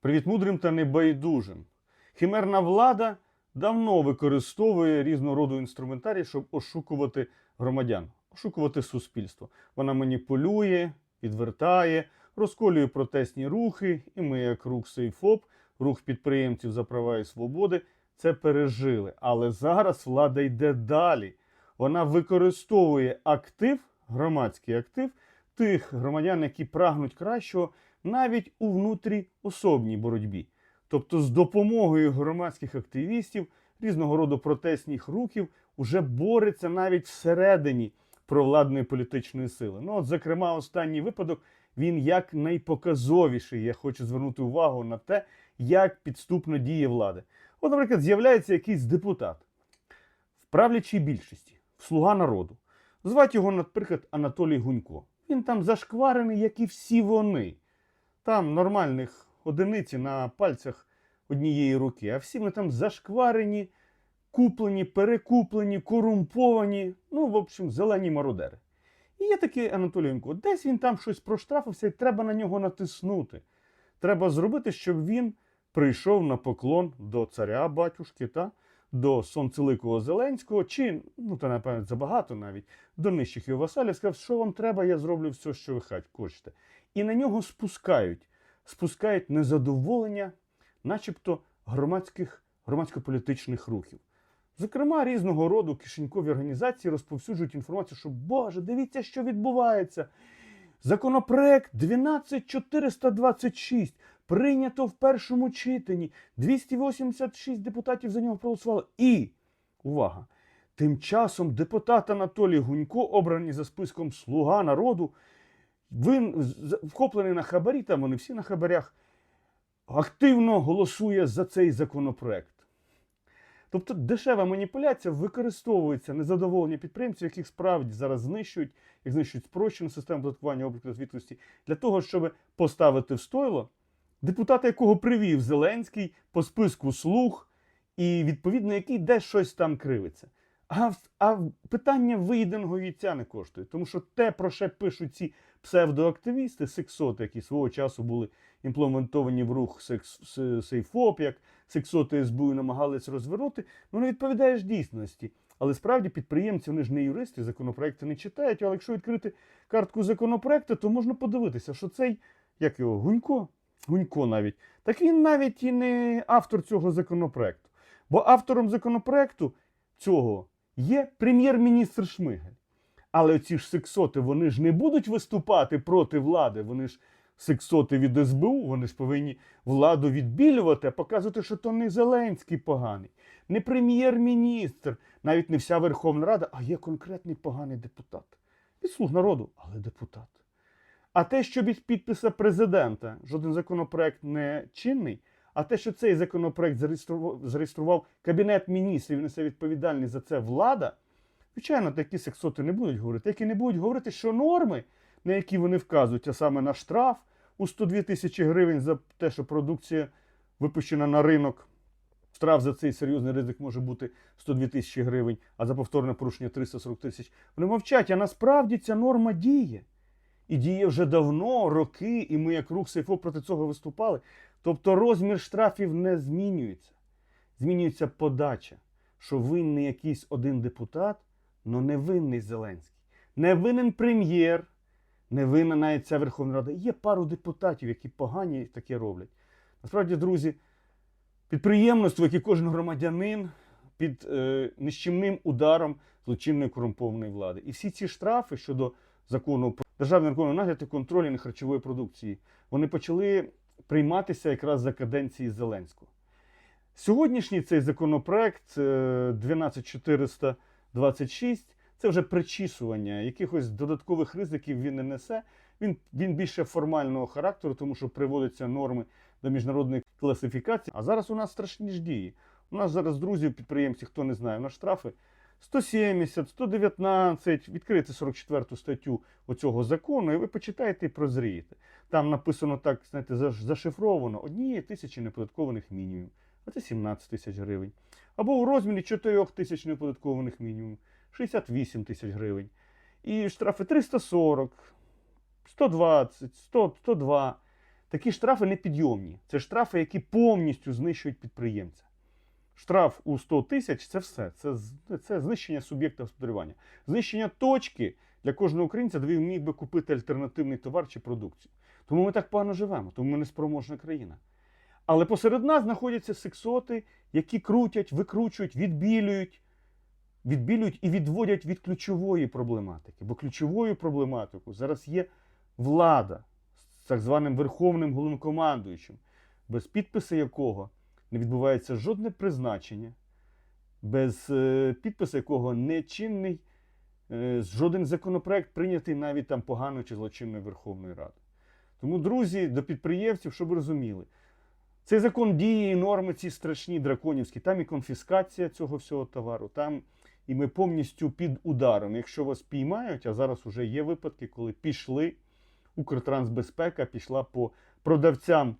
Привіт мудрим та небайдужим. Химерна влада давно використовує різного роду інструментарій, щоб ошукувати громадян, ошукувати суспільство. Вона маніпулює, відвертає, розколює протестні рухи, і ми, як рух Сейфоп, рух підприємців за права і свободи, це пережили. Але зараз влада йде далі. Вона використовує актив, громадський актив тих громадян, які прагнуть кращого, навіть у внутріособній боротьбі. Тобто, з допомогою громадських активістів різного роду протестних рухів уже бореться навіть всередині провладної політичної сили. Ну, от, зокрема, останній випадок він як найпоказовіший. Я хочу звернути увагу на те, як підступно діє влада. От, наприклад, з'являється якийсь депутат в правлячій більшості, слуга народу. Звати його, наприклад, Анатолій Гунько. Він там зашкварений, як і всі вони. Там нормальних одиниці на пальцях однієї руки, а всі вони там зашкварені, куплені, перекуплені, корумповані, ну, в общем, зелені мародери. І є такий Анатолій Гунько. Десь він там щось проштрафився, і треба на нього натиснути. Треба зробити, щоб він прийшов на поклон до царя батюшки та до сонцеликого Зеленського, чи, ну то напевно, забагато навіть, до нижчих його васалів, сказав, що вам треба, я зроблю все, що ви хочете. І на нього спускають, спускають незадоволення, начебто громадських, громадсько-політичних рухів. Зокрема, різного роду кишенькові організації розповсюджують інформацію, що Боже, дивіться, що відбувається. Законопроект 12426 прийнято в першому читанні. 286 депутатів за нього проголосували. І, увага, тим часом депутат Анатолій Гунько, обраний за списком Слуга народу, він вхоплений на хабарі, там вони всі на хабарях, активно голосує за цей законопроект. Тобто дешева маніпуляція використовується незадоволення підприємців, яких справді зараз знищують, як знищують спрощену систему додаткування обліку звітності, для того, щоб поставити в стойло депутата, якого привів Зеленський по списку слуг, і відповідно який десь щось там кривиться. А, а питання виїденого яйця не коштує, тому що те, про що пишуть ці псевдоактивісти, сексоти, які свого часу були імплементовані в рух секс, сейфоп, як сексоти СБУ намагались розвернути, ну не відповідає ж дійсності. Але справді підприємці, вони ж не юристи, законопроекти не читають. Але якщо відкрити картку законопроекту, то можна подивитися, що цей, як його, Гунько, Гунько навіть, так він навіть і не автор цього законопроекту. Бо автором законопроекту цього є прем'єр-міністр Шмигаль. Але оці ж сексоти, вони ж не будуть виступати проти влади. Вони ж сексоти від СБУ, вони ж повинні владу відбілювати, а показувати, що то не Зеленський поганий, не прем'єр-міністр, навіть не вся Верховна Рада, а є конкретний поганий депутат. Від слуг народу, але депутат. А те, що від підписа президента жоден законопроект не чинний, а те, що цей законопроект зареєстрував, зареєстрував Кабінет міністрів і несе відповідальність за це влада, звичайно, такі сексоти не будуть говорити, які не будуть говорити, що норми, на які вони вказують, а саме на штраф у 102 тисячі гривень за те, що продукція випущена на ринок. Штраф за цей серйозний ризик може бути 102 тисячі гривень, а за повторне порушення 340 тисяч. Вони мовчать, а насправді ця норма діє. І діє вже давно, роки, і ми, як рух Сейфо, проти цього виступали. Тобто розмір штрафів не змінюється. Змінюється подача, що винний якийсь один депутат, але не винний Зеленський. Не винен прем'єр, не винна навіть ця Верховна Рада. Є пару депутатів, які погані таке роблять. Насправді, друзі, підприємництво, як і кожен громадянин, під е, нищівним ударом злочинної корумпованої влади. І всі ці штрафи щодо закону про державний наркомний нагляд і контроль нехарчової продукції, вони почали прийматися якраз за каденції Зеленського. Сьогоднішній цей законопроект е, 12426 це вже причісування, якихось додаткових ризиків він не несе. Він, він більше формального характеру, тому що приводяться норми до міжнародної класифікації. А зараз у нас страшні ж дії. У нас зараз друзі, підприємці, хто не знає, у нас штрафи 170, 119, відкрити 44 статтю оцього закону, і ви почитаєте і прозрієте. Там написано так, знаєте, зашифровано однієї тисячі неподаткованих мінімумів, а це 17 тисяч гривень. Або у розмірі 4 тисяч неподаткованих мінімумів, 68 тисяч гривень. І штрафи 340, 120, 100, 102. Такі штрафи непідйомні. Це штрафи, які повністю знищують підприємця. Штраф у 100 тисяч це все. Це, це знищення суб'єкта господарювання. Знищення точки для кожного українця, де він міг би купити альтернативний товар чи продукцію. Тому ми так погано живемо, тому ми неспроможна країна. Але посеред нас знаходяться сексоти, які крутять, викручують, відбілюють, відбілюють і відводять від ключової проблематики. Бо ключовою проблематикою зараз є влада з так званим верховним головнокомандуючим, без підпису якого не відбувається жодне призначення, без е, підпису якого не чинний е, жоден законопроект прийнятий навіть там поганою чи злочинною Верховною Радою. Тому, друзі, до підприємців, щоб ви розуміли, цей закон діє і норми ці страшні драконівські. Там і конфіскація цього всього товару, там і ми повністю під ударом. Якщо вас піймають, а зараз вже є випадки, коли пішли, Укртрансбезпека пішла по продавцям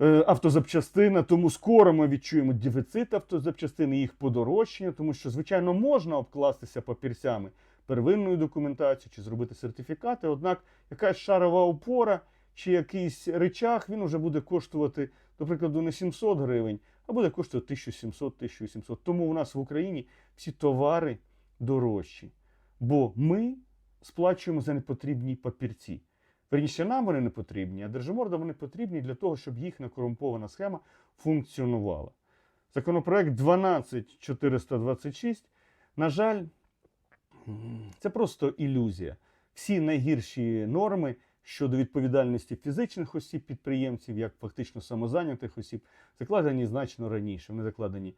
е, автозапчастин, тому скоро ми відчуємо дефіцит автозапчастин і їх подорожчання, тому що, звичайно, можна обкластися папірцями первинною документацією чи зробити сертифікати, однак якась шарова опора чи якийсь речах, він вже буде коштувати, до прикладу, не 700 гривень, а буде коштувати 1700-1800. Тому у нас в Україні всі товари дорожчі. Бо ми сплачуємо за непотрібні папірці. Верніше, нам вони не потрібні, а держимордам вони потрібні для того, щоб їхня корумпована схема функціонувала. Законопроект 12426, на жаль, це просто ілюзія. Всі найгірші норми щодо відповідальності фізичних осіб, підприємців, як фактично самозайнятих осіб, закладені значно раніше. Вони закладені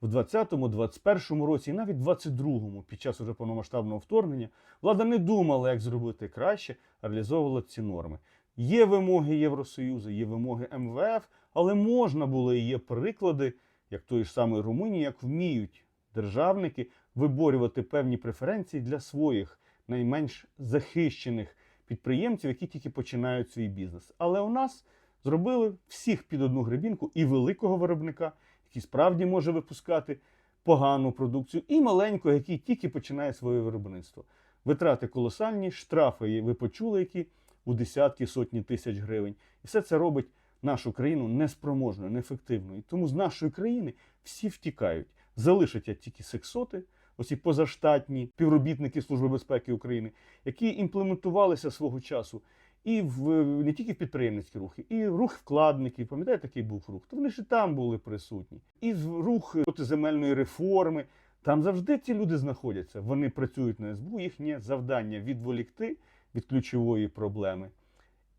в 20-му, 21-му році і навіть 22-му, під час уже повномасштабного вторгнення, влада не думала, як зробити краще, реалізовувала ці норми. Є вимоги Євросоюзу, є вимоги МВФ, але можна було і є приклади, як тої ж самої Румунії, як вміють державники виборювати певні преференції для своїх найменш захищених підприємців, які тільки починають свій бізнес. Але у нас зробили всіх під одну гребінку і великого виробника, який справді може випускати погану продукцію, і маленького, який тільки починає своє виробництво. Витрати колосальні, штрафи ви почули, які у десятки сотні тисяч гривень. І все це робить нашу країну неспроможною, неефективною. Тому з нашої країни всі втікають. Залишаться тільки сексоти, оці позаштатні співробітники Служби безпеки України, які імплементувалися свого часу і в не тільки в підприємницькі рухи, і рух вкладників. Пам'ятаєте, такий був рух? То вони ж і там були присутні. І в рух проти земельної реформи. Там завжди ці люди знаходяться. Вони працюють на СБУ, їхнє завдання відволікти від ключової проблеми.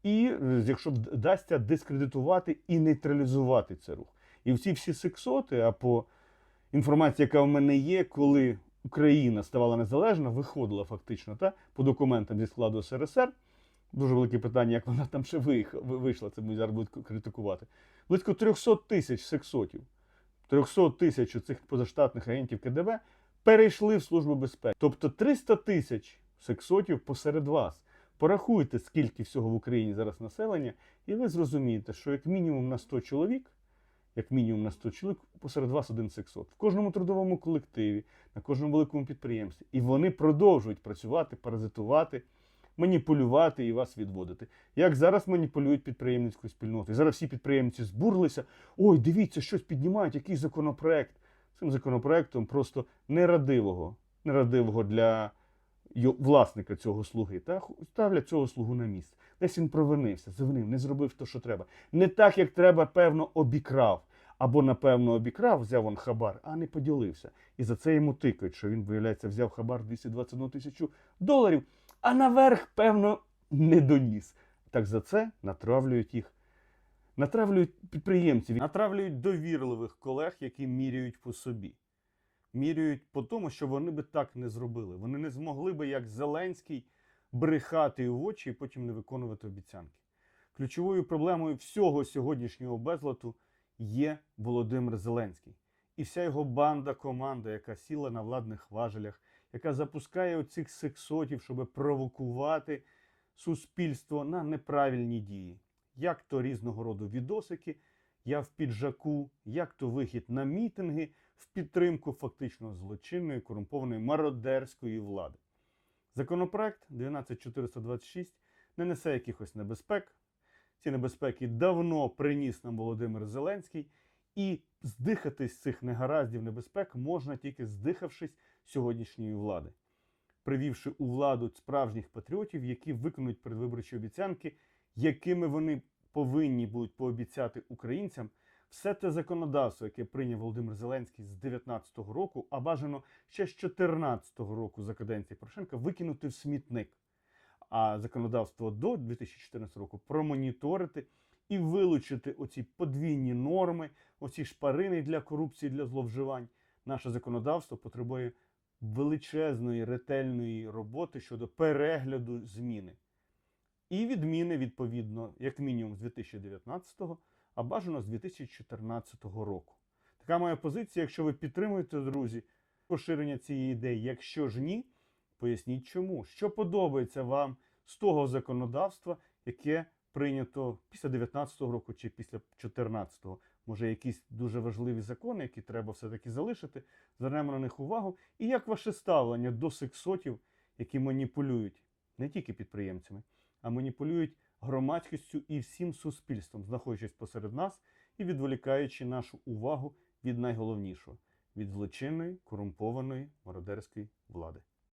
І е, якщо вдасться дискредитувати і нейтралізувати цей рух. І всі всі сексоти, а по інформації, яка в мене є, коли Україна ставала незалежна, виходила фактично та, по документам зі складу СРСР. Дуже велике питання, як вона там ще вийшла, це ми зараз будуть критикувати. Близько 300 тисяч сексотів, 300 тисяч цих позаштатних агентів КДБ перейшли в Службу безпеки. Тобто 300 тисяч сексотів посеред вас. Порахуйте, скільки всього в Україні зараз населення, і ви зрозумієте, що як мінімум на 100 чоловік, як мінімум на 100 чоловік, посеред вас один сексот. В кожному трудовому колективі, на кожному великому підприємстві. І вони продовжують працювати, паразитувати, маніпулювати і вас відводити. Як зараз маніпулюють підприємницькою спільнотою. Зараз всі підприємці збурлися. Ой, дивіться, щось піднімають, який законопроект. Цим законопроектом просто нерадивого, нерадивого для власника цього слуги, та ставлять цього слугу на місце. Десь він провинився, завинив, не зробив те, що треба. Не так, як треба, певно, обікрав. Або, напевно, обікрав, взяв он хабар, а не поділився. І за це йому тикають, що він, виявляється, взяв хабар 221 тисячу доларів, а наверх, певно, не доніс. Так за це натравлюють їх. Натравлюють підприємців, натравлюють довірливих колег, які міряють по собі. Міряють по тому, що вони би так не зробили. Вони не змогли би, як Зеленський, брехати в очі і потім не виконувати обіцянки. Ключовою проблемою всього сьогоднішнього безлату є Володимир Зеленський. І вся його банда, команда, яка сіла на владних важелях, яка запускає оцих сексотів, щоб провокувати суспільство на неправильні дії. Як то різного роду відосики, я в піджаку, як то вихід на мітинги в підтримку фактично злочинної, корумпованої мародерської влади. Законопроект 12426 не несе якихось небезпек. Ці небезпеки давно приніс нам Володимир Зеленський, і здихатись цих негараздів небезпек можна тільки здихавшись сьогоднішньої влади, привівши у владу справжніх патріотів, які виконують передвиборчі обіцянки, якими вони повинні будуть пообіцяти українцям все те законодавство, яке прийняв Володимир Зеленський з 2019 року, а бажано ще з 2014 року за каденції Порошенка, викинути в смітник. А законодавство до 2014 року промоніторити і вилучити оці подвійні норми, оці шпарини для корупції, для зловживань. Наше законодавство потребує величезної ретельної роботи щодо перегляду зміни. І відміни, відповідно, як мінімум з 2019-го, а бажано з 2014 року. Така моя позиція. Якщо ви підтримуєте, друзі, поширення цієї ідеї, якщо ж ні, поясніть чому. Що подобається вам з того законодавства, яке прийнято після 19-го року чи після 14-го. Може, якісь дуже важливі закони, які треба все-таки залишити, звернемо на них увагу. І як ваше ставлення до сексотів, які маніпулюють не тільки підприємцями, а маніпулюють громадськістю і всім суспільством, знаходячись посеред нас і відволікаючи нашу увагу від найголовнішого від злочинної, корумпованої мародерської влади.